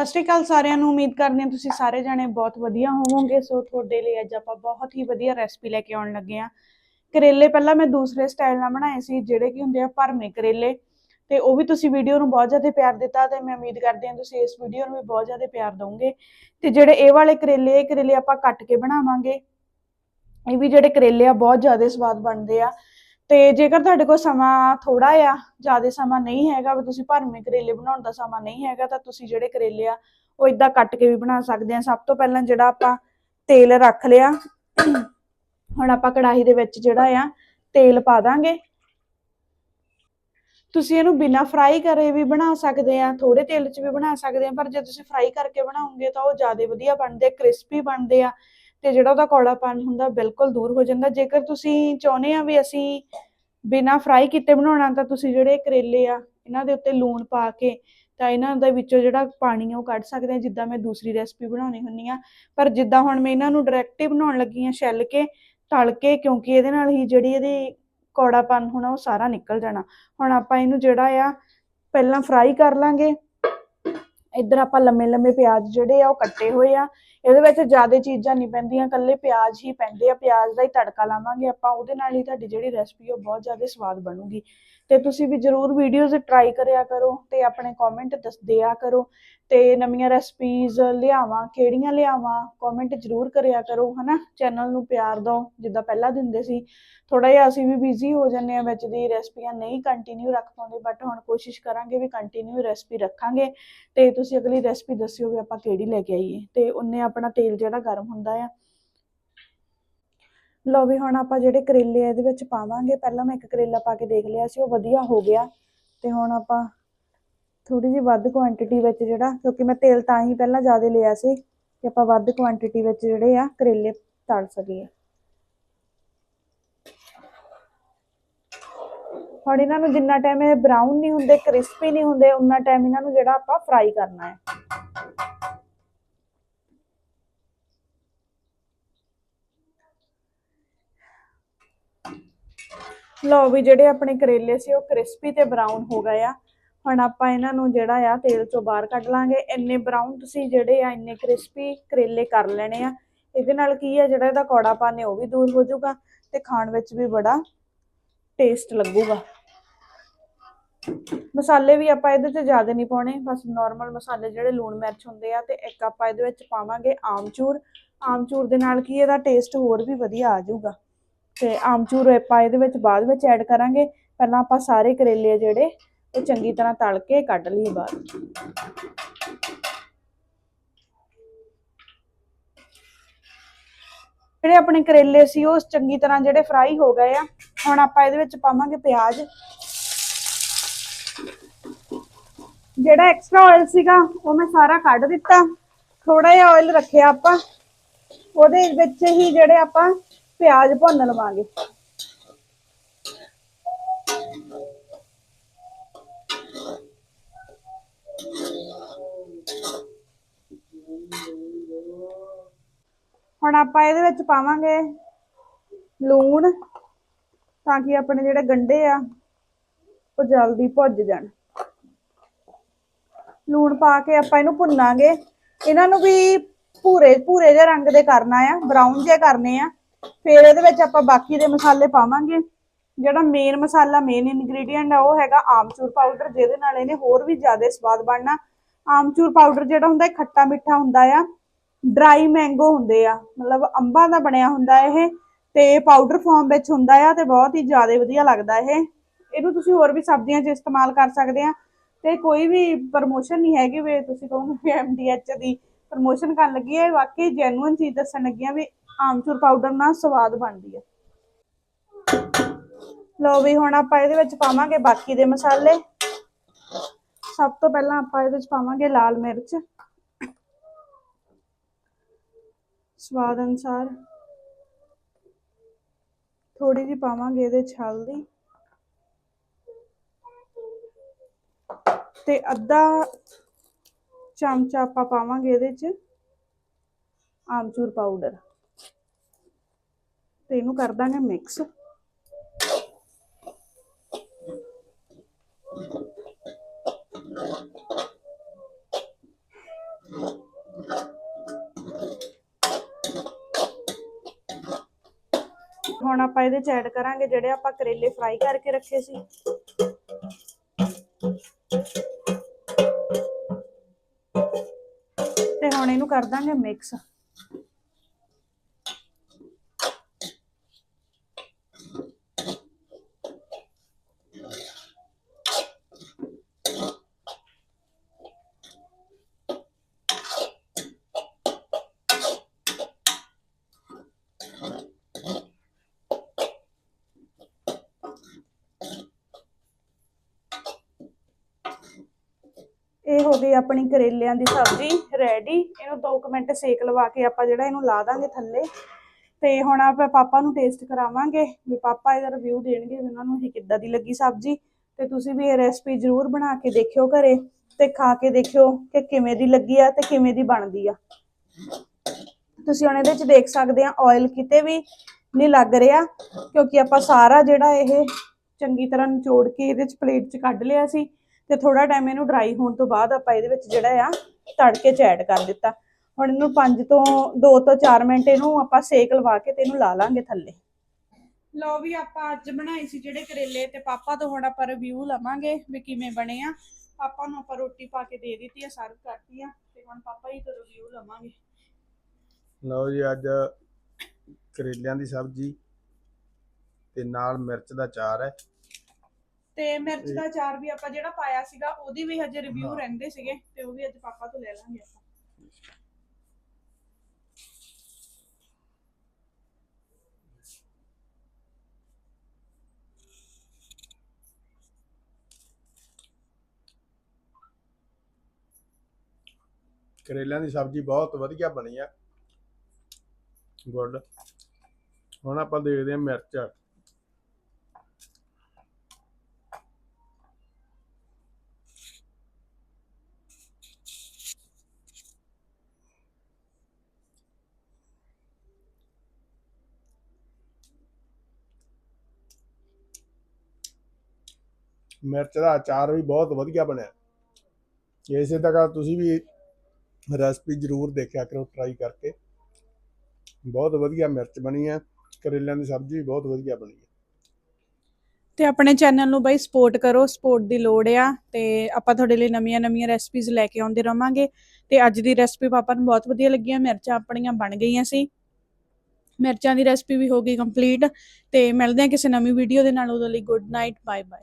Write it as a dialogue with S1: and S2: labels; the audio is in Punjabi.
S1: ਸਤਿ ਸ਼੍ਰੀ ਅਕਾਲ ਸਾਰਿਆਂ ਨੂੰ, ਉਮੀਦ ਕਰਦੇ ਹਾਂ ਤੁਸੀਂ ਸਾਰੇ ਜਾਣੇ ਬਹੁਤ ਵਧੀਆ ਹੋਵੋਗੇ। ਸੋ ਤੁਹਾਡੇ ਲਈ ਅੱਜ ਆਪਾਂ ਬਹੁਤ ਹੀ ਵਧੀਆ ਰੈਸਪੀ ਲੈ ਕੇ ਆਉਣ ਲੱਗੇ ਆ ਕਰੇਲੇ ਪਹਿਲਾਂ ਮੈਂ ਦੂਸਰੇ ਸਟਾਈਲ ਨਾਲ ਬਣਾਏ ਸੀ, ਜਿਹੜੇ ਕਿ ਹੁੰਦੇ ਆ ਭਰਵੇਂ ਕਰੇਲੇ। ਤੇ ਉਹ ਵੀ ਤੁਸੀਂ ਵੀਡੀਓ ਨੂੰ ਬਹੁਤ ਜ਼ਿਆਦਾ ਪਿਆਰ ਦਿੱਤਾ ਤੇ ਮੈਂ ਉਮੀਦ ਕਰਦੇ ਹਾਂ ਤੁਸੀਂ ਇਸ ਵੀਡੀਓ ਨੂੰ ਵੀ ਬਹੁਤ ਜ਼ਿਆਦਾ ਪਿਆਰ ਦਿਓਗੇ ਤੇ ਜਿਹੜੇ ਇਹ ਵਾਲੇ ਕਰੇਲੇ, ਇਹ ਕਰੇਲੇ ਆਪਾਂ ਕੱਟ ਕੇ ਬਣਾਵਾਂਗੇ। ਇਹ ਵੀ ਜਿਹੜੇ ਕਰੇਲੇ ਆ, ਬਹੁਤ ਜ਼ਿਆਦਾ ਸਵਾਦ ਬਣਦੇ ਆ। ਤੇ ਜੇਕਰ ਤੁਹਾਡੇ ਕੋਲ ਸਮਾਂ ਥੋੜਾ ਆ, ਜ਼ਿਆਦਾ ਸਮਾਂ ਨਹੀਂ ਹੈਗਾ, ਵੀ ਤੁਸੀਂ ਭਰਵੇਂ ਕਰੇਲੇ ਬਣਾਉਣ ਦਾ ਸਮਾਂ ਨਹੀਂ ਹੈਗਾ, ਤਾਂ ਤੁਸੀਂ ਜਿਹੜੇ ਕਰੇਲੇ ਆ, ਉਹ ਇਦਾਂ ਕੱਟ ਕੇ ਵੀ ਬਣਾ ਸਕਦੇ ਆ। ਸਭ ਤੋਂ ਪਹਿਲਾਂ ਜਿਹੜਾ ਆਪਾਂ ਤੇਲ ਰੱਖ ਲਿਆ, ਹੁਣ ਆਪਾਂ ਕੜਾਹੀ ਦੇ ਵਿੱਚ ਜਿਹੜਾ ਆ, ਤੇਲ ਪਾ ਦਾਂਗੇ। ਤੁਸੀਂ ਇਹਨੂੰ ਬਿਨਾ ਫਰਾਈ ਕਰੇ ਵੀ ਬਣਾ ਸਕਦੇ ਆ ਥੋੜੇ ਤੇਲ 'ਚ ਵੀ ਬਣਾ ਸਕਦੇ ਆ, ਪਰ ਜੇ ਤੁਸੀਂ ਫਰਾਈ ਕਰਕੇ ਬਣਾਉਂਗੇ ਤਾਂ ਉਹ ਜ਼ਿਆਦਾ ਵਧੀਆ ਬਣਦੇ ਆ, ਕ੍ਰਿਸਪੀ ਬਣਦੇ ਆ। ਤੇ ਜਿਹੜਾ ਉਹਦਾ ਕੌੜਾਪਨ ਹੁੰਦਾ ਬਿਲਕੁਲ ਦੂਰ ਹੋ ਜਾਂਦਾ। ਜੇਕਰ ਤੁਸੀਂ ਚਾਹੁੰਦੇ ਆ ਵੀ ਅਸੀਂ ਬਿਨਾ ਫਰਾਈ ਕੀਤੇ ਬਣਾਉਣਾ, ਤਾਂ ਤੁਸੀਂ ਜਿਹੜੇ ਕਰੇਲੇ ਆ, ਇਹਨਾਂ ਦੇ ਉੱਤੇ ਲੂਣ ਪਾ ਕੇ ਤਾਂ ਇਹਨਾਂ ਦੇ ਵਿੱਚੋਂ ਜਿਹੜਾ ਪਾਣੀ ਆ ਉਹ ਕੱਢ ਸਕਦੇ ਆ, ਜਿੱਦਾਂ ਮੈਂ ਦੂਸਰੀ ਰੈਸਪੀ ਬਣਾਉਣੀ ਹੁੰਨੀ ਆ। ਪਰ ਜਿੱਦਾਂ ਹੁਣ ਮੈਂ ਇਹਨਾਂ ਨੂੰ ਡਾਇਰੈਕਟ ਹੀ ਬਣਾਉਣ ਲੱਗੀ ਆ, ਛਿੱਲ ਕੇ, ਤਲ ਕੇ, ਕਿਉਂਕਿ ਇਹਦੇ ਨਾਲ ਹੀ ਜਿਹੜੀ ਇਹਦੀ ਕੌੜਾਪਨ ਹੋਣਾ ਉਹ ਸਾਰਾ ਨਿਕਲ ਜਾਣਾ। ਹੁਣ ਆਪਾਂ ਇਹਨੂੰ ਜਿਹੜਾ ਆ, ਪਹਿਲਾਂ ਫਰਾਈ ਕਰ ਲਾਂਗੇ। ਇੱਧਰ ਆਪਾਂ ਲੰਮੇ ਲੰਮੇ ਪਿਆਜ਼ ਜਿਹੜੇ ਆ ਉਹ ਕੱਟੇ ਹੋਏ ਆ। ਇਹਦੇ ਵਿੱਚ ਜ਼ਿਆਦਾ ਚੀਜ਼ਾਂ ਨਹੀਂ ਪੈਂਦੀਆਂ ਕੱਲੇ ਪਿਆਜ਼ ਹੀ ਪੈਂਦੇ ਆ। ਪਿਆਜ਼ ਦਾ ਹੀ ਤੜਕਾ ਲਾਵਾਂਗੇ ਆਪਾਂ, ਉਹਦੇ ਨਾਲ ਹੀ ਤੁਹਾਡੀ ਜਿਹੜੀ ਰੈਸਪੀ ਉਹ ਬਹੁਤ ਜ਼ਿਆਦਾ ਸਵਾਦ ਬਣੂਗੀ। ਤੇ ਤੁਸੀਂ ਵੀ ਜਰੂਰ ਵੀਡੀਓਜ਼ ਟਰਾਈ ਕਰਿਆ ਕਰੋ ਤੇ ਆਪਣੇ ਕਮੈਂਟ ਦੱਸ ਦਿਆ ਕਰੋ ਤੇ ਨਵੀਆਂ ਰੈਸਪੀਜ਼ ਲਿਆਵਾਂ, ਕਿਹੜੀਆਂ ਲਿਆਵਾਂ ਕਮੈਂਟ ਜਰੂਰ ਕਰਿਆ ਕਰੋ, ਹਨਾ? ਚੈਨਲ ਨੂੰ ਪਿਆਰ ਦਿਓ, ਜਿੱਦਾਂ ਪਹਿਲਾਂ ਦਿੰਦੇ ਸੀ। ਥੋੜਾ ਜਿਹਾ ਅਸੀਂ ਵੀ ਬਿਜ਼ੀ ਹੋ ਜਾਂਦੇ ਆ ਵਿੱਚ ਦੀ ਰੈਸਪੀਆਂ ਨਹੀਂ ਕੰਟੀਨਿਊ ਰੱਖ ਪਾਉਂਦੇ ਬਟ ਹੁਣ ਕੋਸ਼ਿਸ਼ ਕਰਾਂਗੇ ਵੀ ਕੰਟੀਨਿਊ ਰੈਸਪੀ ਰੱਖਾਂਗੇ ਤੇ ਤੁਸੀਂ ਅਗਲੀ ਰੈਸਪੀ ਦੱਸਿਓ ਵੀ ਆਪਾਂ ਕਿਹੜੀ ਲੈ ਕੇ ਆਈਏ। ਤੇ ਉਹਨੇ ਆਪਣਾ ਤੇਲ ਜਿਹੜਾ ਗਰਮ ਹੁੰਦਾ ਆ। ਲਓ ਵੀ ਹੁਣ ਆਪਾਂ ਜਿਹੜੇ ਕਰੇਲੇ ਆ, ਇਹਦੇ ਵਿੱਚ ਪਾਵਾਂਗੇ। ਪਹਿਲਾਂ ਮੈਂ ਇੱਕ ਕਰੇਲਾ ਪਾ ਕੇ ਦੇਖ ਲਿਆ ਸੀ, ਉਹ ਵਧੀਆ ਹੋ ਗਿਆ। ਤੇ ਹੁਣ ਆਪਾਂ ਥੋੜੀ ਜਿਹੀ ਵੱਧ ਕੁਆਂਟੀਟੀ ਵਿੱਚ ਜਿਹੜਾ, ਕਿਉਂਕਿ ਮੈਂ ਤੇਲ ਤਾਂ ਹੀ ਪਹਿਲਾਂ ਜ਼ਿਆਦਾ ਲਿਆ ਸੀ, ਕਿ ਆਪਾਂ ਵੱਧ ਕੁਆਂਟੀਟੀ ਵਿੱਚ ਜਿਹੜੇ ਆ ਕਰੇਲੇ ਤਲ ਸਕੀਏ। ਹੁਣ ਇਹਨਾਂ ਨੂੰ ਜਿੰਨਾ ਟਾਈਮ ਇਹ ਬਰਾਊਨ ਨਹੀਂ ਹੁੰਦੇ ਕ੍ਰਿਸਪੀ ਨਹੀਂ ਹੁੰਦੇ, ਉਨਾ ਟਾਈਮ ਇਹਨਾਂ ਨੂੰ ਜਿਹੜਾ ਆਪਾਂ ਫਰਾਈ ਕਰਨਾ ਹੈ। ਲਓ ਵੀ ਜਿਹੜੇ ਆਪਣੇ ਕਰੇਲੇ ਸੀ, ਉਹ ਕ੍ਰਿਸਪੀ ਤੇ ਬਰਾਊਨ ਹੋ ਗਏ ਆ। ਹੁਣ ਆਪਾਂ ਇਹਨਾਂ ਨੂੰ ਜਿਹੜਾ ਆ, ਤੇਲ ਚੋਂ ਬਾਹਰ ਕੱਢ ਲਾਂਗੇ। ਇੰਨੇ ਬਰਾਊਨ ਤੁਸੀਂ ਜਿਹੜੇ ਆ, ਇੰਨੇ ਕ੍ਰਿਸਪੀ ਕਰੇਲੇ ਕਰ ਲੈਣੇ ਆ। ਇਹਦੇ ਨਾਲ ਕੀ ਆ, ਜਿਹੜਾ ਇਹਦਾ ਕੌੜਾਪਨ ਹੈ ਉਹ ਵੀ ਦੂਰ ਹੋ ਜਾਊਗਾ ਤੇ ਖਾਣ ਵਿੱਚ ਵੀ ਬੜਾ ਟੇਸਟ ਲੱਗੂਗਾ। ਮਸਾਲੇ ਵੀ ਆਪਾਂ ਇਹਦੇ 'ਚ ਜ਼ਿਆਦਾ ਨਹੀਂ ਪਾਉਣੇ, ਬਸ ਨਾਰਮਲ ਮਸਾਲੇ ਜਿਹੜੇ ਲੂਣ ਮਿਰਚ ਹੁੰਦੇ ਆ ਤੇ ਇੱਕ ਆਪਾਂ ਇਹਦੇ ਵਿੱਚ ਪਾਵਾਂਗੇ ਆਮਚੂਰ। ਆਮਚੂਰ ਦੇ ਨਾਲ ਕੀ ਇਹਦਾ ਟੇਸਟ ਹੋਰ ਵੀ ਵਧੀਆ ਆ ਜਾਊਗਾ। ਤੇ ਆਮਚੂਰ ਆਪਾਂ ਇਹਦੇ ਵਿੱਚ ਬਾਅਦ ਵਿੱਚ ਐਡ ਕਰਾਂਗੇ। ਪਹਿਲਾਂ ਆਪਾਂ ਸਾਰੇ ਕਰੇਲੇ ਜਿਹੜੇ, ਉਹ ਚੰਗੀ ਤਰ੍ਹਾਂ ਤਲ ਕੇ ਕੱਢ ਲਈਏ ਬਾਅਦ। ਜਿਹੜੇ ਆਪਣੇ ਕਰੇਲੇ ਸੀ, ਉਹ ਚੰਗੀ ਤਰ੍ਹਾਂ ਜਿਹੜੇ ਫਰਾਈ ਹੋ ਗਏ ਆ, ਹੁਣ ਆਪਾਂ ਇਹਦੇ ਵਿੱਚ ਪਾਵਾਂਗੇ ਪਿਆਜ਼। ਜਿਹੜਾ ਐਕਸਟਰਾ ਆਇਲ ਸੀਗਾ, ਉਹ ਮੈਂ ਸਾਰਾ ਕੱਢ ਦਿੱਤਾ। ਥੋੜਾ ਜਿਹਾ ਆਇਲ ਰੱਖਿਆ ਆਪਾਂ। ਉਹਦੇ ਵਿੱਚ ਹੀ ਜਿਹੜੇ ਆਪਾਂ ਪਿਆਜ਼ ਭੁੰਨ ਲਵਾਂਗੇ। ਹੁਣ ਆਪਾਂ ਇਹਦੇ ਵਿੱਚ ਪਾਵਾਂਗੇ ਲੂਣ ਤਾਂ ਕਿ ਆਪਣੇ ਜਿਹੜੇ ਗੰਡੇ ਆ, ਉਹ ਜਲਦੀ ਭੁੱਜ ਜਾਣ। ਲੂਣ ਪਾ ਕੇ ਆਪਾਂ ਇਹਨੂੰ ਭੁੰਨਾਂਗੇ। ਇਹਨਾਂ ਨੂੰ ਵੀ ਭੂਰੇ ਭੂਰੇ ਜਿਹੇ ਰੰਗ ਦੇ ਕਰਨਾ ਆ ਬਰਾਊਨ ਜਿਹੇ ਕਰਨੇ ਆ। ਫਿਰ ਇਹਦੇ ਵਿੱਚ ਆਪਾਂ ਬਾਕੀ ਦੇ ਮਸਾਲੇ ਪਾਵਾਂਗੇ। ਜਿਹੜਾ ਮੇਨ ਮਸਾਲਾ ਮੇਨ ਇਨਗਰੀਡੀਅੰਟ ਆ, ਉਹ ਹੈਗਾ ਆਮਚੂਰ ਪਾਊਡਰ ਜਿਹਦੇ ਨਾਲ ਇਹਨੇ ਹੋਰ ਵੀ ਜ਼ਿਆਦਾ ਸਵਾਦ ਬਣਨਾ। ਆਮਚੂਰ ਪਾਊਡਰ ਜਿਹੜਾ ਹੁੰਦਾ, ਇਹ ਖੱਟਾ ਮਿੱਠਾ ਹੁੰਦਾ ਆ। ਡਰਾਈ ਮੈਂਗੋ ਹੁੰਦੇ ਆ, ਮਤਲਬ ਅੰਬਾਂ ਦਾ ਬਣਿਆ ਹੁੰਦਾ ਇਹ, ਤੇ ਪਾਊਡਰ ਫਾਰਮ ਵਿੱਚ ਹੁੰਦਾ ਆ ਤੇ ਬਹੁਤ ਹੀ ਜ਼ਿਆਦਾ ਵਧੀਆ ਲੱਗਦਾ ਇਹ। ਇਹਨੂੰ ਤੁਸੀਂ ਹੋਰ ਵੀ ਸਬਜ਼ੀਆਂ 'ਚ ਇਸਤੇਮਾਲ ਕਰ ਸਕਦੇ ਆ, ਤੇ ਕੋਈ ਵੀ ਪ੍ਰਮੋਸ਼ਨ ਨਹੀਂ ਹੈਗੀ ਵੀ ਤੁਸੀਂ ਕਹੋਗੇ ਵੀ ਐਮਡੀਐਚ ਦੀ ਪ੍ਰਮੋਸ਼ਨ ਕਰਨ ਲੱਗੀ ਹੈ ਵਾਕਈ ਜੈਨੂਇਨ ਚੀਜ਼ ਦੱਸਣ ਲੱਗੀਆਂ ਵੀ ਆਮਚੂਰ ਪਾਊਡਰ ਨਾਲ ਸਵਾਦ ਬਣਦੀ ਹੈ ਲੋ ਵੀ ਹੁਣ ਆਪਾਂ ਇਹਦੇ ਵਿੱਚ ਪਾਵਾਂਗੇ ਬਾਕੀ ਦੇ ਮਸਾਲੇ। ਸਭ ਤੋਂ ਪਹਿਲਾਂ ਆਪਾਂ ਇਹਦੇ ਵਿੱਚ ਪਾਵਾਂਗੇ ਲਾਲ ਮਿਰਚ। ਸਵਾਦ ਅਨੁਸਾਰ ਥੋੜੀ ਜਿਹੀ ਪਾਵਾਂਗੇ ਇਹਦੇ ਚ ਹਲਦੀ ਤੇ ਅੱਧਾ ਚਮਚਾ ਆਪਾਂ ਪਾਵਾਂਗੇ ਇਹਦੇ ਚ ਆਮਚੂਰ ਪਾਊਡਰ ਤੇ ਇਹਨੂੰ ਕਰ ਦਾਂਗੇ ਮਿਕਸ ਹੁਣ ਆਪਾਂ ਇਹਦੇ ਚ ਐਡ ਕਰਾਂਗੇ ਜਿਹੜੇ ਆਪਾਂ ਕਰੇਲੇ ਫਰਾਈ ਕਰਕੇ ਰੱਖੇ ਸੀ। ਤੇ ਹੁਣ ਇਹਨੂੰ ਕਰ ਦਾਂਗੇ ਮਿਕਸ ਇਹ ਹੋ ਗਈ ਆਪਣੀ ਕਰੇਲਿਆਂ ਦੀ ਸਬਜ਼ੀ ਰੈਡੀ ਇਹਨੂੰ 2 ਮਿੰਟ ਸੇਕ ਲਵਾ ਕੇ ਆਪਾਂ ਜਿਹੜਾ ਇਹਨੂੰ ਲਾ ਦਾਂਗੇ ਥੱਲੇ। ਤੇ ਹੁਣ ਆਪਾਂ ਪਾਪਾ ਨੂੰ ਟੇਸਟ ਕਰਾਵਾਂਗੇ ਵੀ ਪਾਪਾ ਇਹਦਾ ਰਿਵਿਊ ਦੇਣਗੇ ਵੀ ਉਹਨਾਂ ਨੂੰ ਇਹ ਕਿੱਦਾਂ ਦੀ ਲੱਗੀ ਸਬਜ਼ੀ। ਤੇ ਤੁਸੀਂ ਵੀ ਇਹ ਰੈਸਪੀ ਜ਼ਰੂਰ ਬਣਾ ਕੇ ਦੇਖਿਓ ਘਰੇ ਤੇ ਖਾ ਕੇ ਦੇਖਿਓ ਕਿ ਕਿਵੇਂ ਦੀ ਲੱਗੀ ਆ ਤੇ ਕਿਵੇਂ ਦੀ ਬਣਦੀ ਆ। ਤੁਸੀਂ ਹੁਣ ਇਹਦੇ ਵਿੱਚ ਦੇਖ ਸਕਦੇ ਆ ਆਇਲ ਕਿਤੇ ਵੀ ਨਹੀਂ ਲੱਗ ਰਿਹਾ, ਕਿਉਂਕਿ ਆਪਾਂ ਸਾਰਾ ਜਿਹੜਾ ਇਹ ਚੰਗੀ ਤਰ੍ਹਾਂ ਨਿਚੋੜ ਕੇ ਇਹਦੇ ਚ ਪਲੇਟ ਚ ਕੱਢ ਲਿਆ ਸੀ। ਤੇ ਥੋੜਾ ਟਾਈਮ ਇਹਨੂੰ ਡਰਾਈ ਹੋਣ ਤੋਂ ਬਾਅਦ ਆਪਾਂ ਇਹਦੇ ਵਿੱਚ ਜਿਹੜਾ ਆ ਤੜਕੇ ਚ ਐਡ ਕਰ ਦਿੱਤਾ। ਹੁਣ ਇਹਨੂੰ 5 ਤੋਂ 2 ਤੋਂ 4 ਮਿੰਟ ਇਹਨੂੰ ਆਪਾਂ ਸੇਕ ਲਵਾ ਕੇ ਤੇ ਇਹਨੂੰ ਲਾ ਲਾਂਗੇ ਥੱਲੇ। ਲਓ ਵੀ ਆਪਾਂ ਅੱਜ ਬਣਾਏ ਸੀ ਜਿਹੜੇ ਕਰੇਲੇ ਤੇ ਪਾਪਾ ਤੋਂ ਹੁਣ ਆਪਾਂ ਰਿਵਿਊ ਲਵਾਂਗੇ ਵੀ ਕਿਵੇਂ ਬਣੇ ਆ। ਪਾਪਾ ਨੂੰ ਆਪਾਂ ਰੋਟੀ ਪਾ ਕੇ ਦੇ ਦਿੱਤੀ ਆ ਸਰਵ ਕਰਤੀ ਆ ਤੇ ਹੁਣ ਪਾਪਾ ਹੀ ਤੋਂ ਰਿਵਿਊ ਲਵਾਂਗੇ।
S2: ਲਓ ਜੀ ਅੱਜ ਕਰੇਲਿਆਂ ਦੀ ਸਬਜ਼ੀ ਤੇ ਨਾਲ ਮਿਰਚ ਦਾ ਚਾਰ ਹੈ।
S1: ਤੇ ਮਿਰਚ ਦਾ ਅਚਾਰ ਵੀ ਆਪਾਂ ਜਿਹੜਾ ਪਾਇਆ ਸੀਗਾ ਉਹਦੀ ਵੀ ਹਜੇ ਰਿਵਿਊ। ਰਹਿੰਦੇ ਸੀਗੇ ਤੇ ਉਹ ਵੀ ਅੱਜ ਪਾਪਾ ਤੋਂ ਲੈ ਲਾਂਗੇ ਆਪਾਂ।
S2: ਕਰੇਲਿਆਂ ਦੀ ਸਬਜ਼ੀ ਬਹੁਤ ਵਧੀਆ ਬਣੀ ਆ। ਗੁੱਡ। ਹੁਣ ਆਪਾਂ ਦੇਖਦੇ ਹਾਂ ਮਿਰਚ। ਮਿਰਚ ਦਾ ਅਚਾਰ ਵੀ ਬਹੁਤ ਵਧੀਆ ਬਣਿਆ। ਇਸੇ ਤਰ੍ਹਾਂ ਤੁਸੀਂ ਵੀ ਰੈਸਪੀ ਜ਼ਰੂਰ ਦੇਖਿਆ ਕਰੋ ਟਰਾਈ ਕਰਕੇ। ਬਹੁਤ ਵਧੀਆ ਮਿਰਚ ਬਣੀ ਹੈ, ਕਰੇਲਿਆਂ ਦੀ ਸਬਜ਼ੀ ਵੀ ਬਹੁਤ ਵਧੀਆ ਬਣੀ ਹੈ।
S1: ਤੇ ਆਪਣੇ ਚੈਨਲ ਨੂੰ ਬਾਈ ਸਪੋਰਟ ਕਰੋ ਸਪੋਰਟ ਦੀ ਲੋੜ ਆ ਤੇ ਆਪਾਂ ਤੁਹਾਡੇ ਲਈ ਨਵੀਆਂ-ਨਵੀਆਂ ਰੈਸਪੀਜ਼ ਲੈ ਕੇ ਆਉਂਦੇ ਰਵਾਂਗੇ। ਤੇ ਅੱਜ ਦੀ ਰੈਸਪੀ ਪਾਪਾ ਨੂੰ ਬਹੁਤ ਵਧੀਆ ਲੱਗੀਆਂ, ਮਿਰਚਾਂ ਆਪਣੀਆਂ ਬਣ ਗਈਆਂ ਸੀ। ਮਿਰਚਾਂ ਦੀ ਰੈਸਪੀ ਵੀ ਹੋ ਗਈ ਕੰਪਲੀਟ ਤੇ ਮਿਲਦੇ ਹਾਂ ਕਿਸੇ ਨਵੀਂ ਵੀਡੀਓ ਦੇ ਨਾਲ ਉਦੋਂ ਲਈ ਗੁੱਡ ਨਾਈਟ ਬਾਏ ਬਾਏ